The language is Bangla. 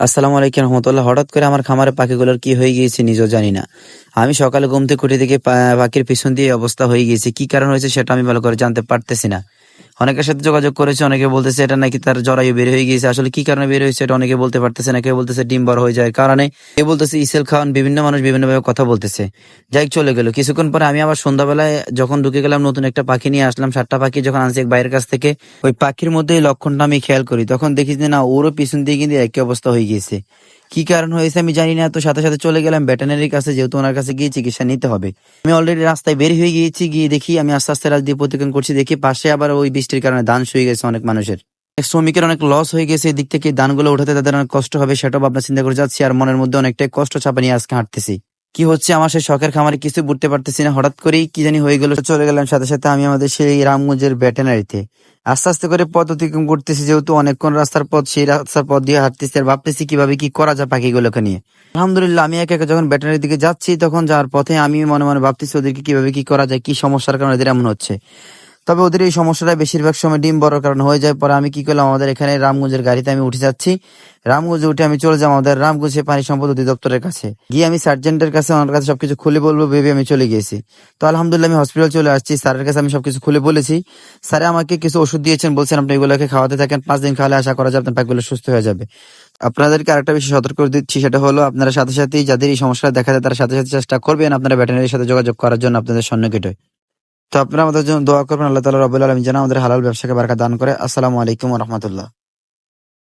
আসসালামু আলাইকুম রহমতুল্লাহ। হঠাৎ করে আমার খামারে পাখিগুলোর কি হয়ে গিয়েছে নিজেও জানি না। আমি সকালে ঘুম থেকে উঠে পা- পাখির পিছন দিয়ে অবস্থা হয়ে গিয়েছে। কি কারণ হয়েছে সেটা আমি ভালো করে জানতে পারতেছি না। অনেকের সাথে যোগাযোগ করেছে, অনেকে বলতেছে এটা নাকি তার জরায়ু বের হয়ে গিয়েছে। আসলে কি কারণে বের হয়েছে এটা অনেকে বলতে পারতেছে না, কেউ বলতেছে ডিম বড় হয়ে যায় কারণে। কেউ বলতেছে ইসেল খান বিভিন্ন মানুষ বিভিন্ন ভাবে কথা বলতেছে। যাই চলে গেল। কিছুক্ষণ পরে আমি আবার সন্ধ্যাবেলায় যখন ঢুকে গেলাম, নতুন একটা পাখি নিয়ে আসলাম, সাতটা পাখি যখন আনছি এক বাইরের কাছ থেকে, ওই পাখির মধ্যে এই লক্ষণটা আমি খেয়াল করি। তখন দেখি যে না, ওরও পিছন দিয়ে কিন্তু একই অবস্থা হয়ে গিয়েছে। কি কারণ হয়েছে আমি জানি না, তো সাথে সাথে চলে গেলাম ভেটেনারির কাছে, যেহেতু ওনার কাছে গিয়ে চিকিৎসা নিতে হবে। আমি অলরেডি রাস্তায় বের হয়ে গিয়েছি, গিয়ে দেখি, আমি আস্তে আস্তে রাজ দিয়ে প্রতিক্রম করছি, দেখি পাশে আবার ওই বৃষ্টির কারণে ধান শুয়ে গেছে অনেক মানুষের। শ্রমিকের অনেক লস হয়ে গেছে, এদিক থেকে দানগুলো উঠাতে তাদের অনেক কষ্ট হবে, সেটাও আপনার চিন্তা করে যাচ্ছি, আর মনের মধ্যে অনেকটাই কষ্ট চাপা নিয়ে আজকে হাঁটতেছি। কি হচ্ছে? আমার সেই শখের খামারে কিছু বুঝতে পারতেছি না। হঠাৎ করেই কি জানি হয়ে গেল, চলে গেলাম। সাথে সাথে আমি আমাদের সেই রামগঞ্জের ব্যাটেনারিতে আস্তে আস্তে করে পথ অতিক্রম করতেছি, যেহেতু অনেকক্ষণ রাস্তার পথ, সেই রাস্তার পথ দিয়ে হাঁটতেছি আর ভাবতেছি কীভাবে কি করা যায় পাখিগুলোকে নিয়ে। আলহামদুলিল্লাহ, আমি একা একা যখন ব্যাটারির দিকে যাচ্ছি, তখন যাওয়ার পথে আমি মনে মনে ভাবতেছি ওদেরকে কীভাবে কি করা যায়, কি সমস্যার কারণে এদের এমন হচ্ছে। তবে ওদের এই সমস্যাটা বেশিরভাগ সময় ডিম বড় কারণ হয়ে যায়। পরে আমি কি করলাম, আমাদের এখানে রামগঞ্জের গাড়িতে আমি উঠে যাচ্ছি। রামগঞ্জে উঠে আমি চলে যাব আমাদের রামগঞ্জে পানি সম্পদ অধিদপ্তরের কাছে। গিয়ে আমি সার্জেন্টের কাছে, ওনার কাছে সবকিছু খুলে বলব ভেবে আমি চলে গিয়েছি। তো আলহামদুলিল্লাহ আমি হসপিটাল চলে আসছি। স্যারের কাছে আমি সবকিছু খুলে বলেছি। স্যার আমাকে কিছু ওষুধ দিয়েছেন, বলছেন আপনি এগুলোকে খাওয়াতে থাকেন, পাঁচ দিন খাওয়ালে আশা করা যায় আপনার পাখিগুলো সুস্থ হয়ে যাবে। আপনাদেরকে আরেকটা বিষয় সতর্ক করে দিচ্ছি, সেটা হলো আপনারা সাথে সাথেই যাদের এই সমস্যাটা দেখা যায়, তারা সাথে সাথে চেষ্টা করবেন আপনারা ভেটেনারির সাথে যোগাযোগ করার জন্য আপনাদের সন্নিকটে। তো আপনারা আমাদের জন্য দোয়া করবেন, আল্লাহ তালা রবুল্লা আলম যেন আমাদের হালাল ব্যবসাকে বারকা দান করে। আসসালামু আলাইকুম রহমতুল্লাহ।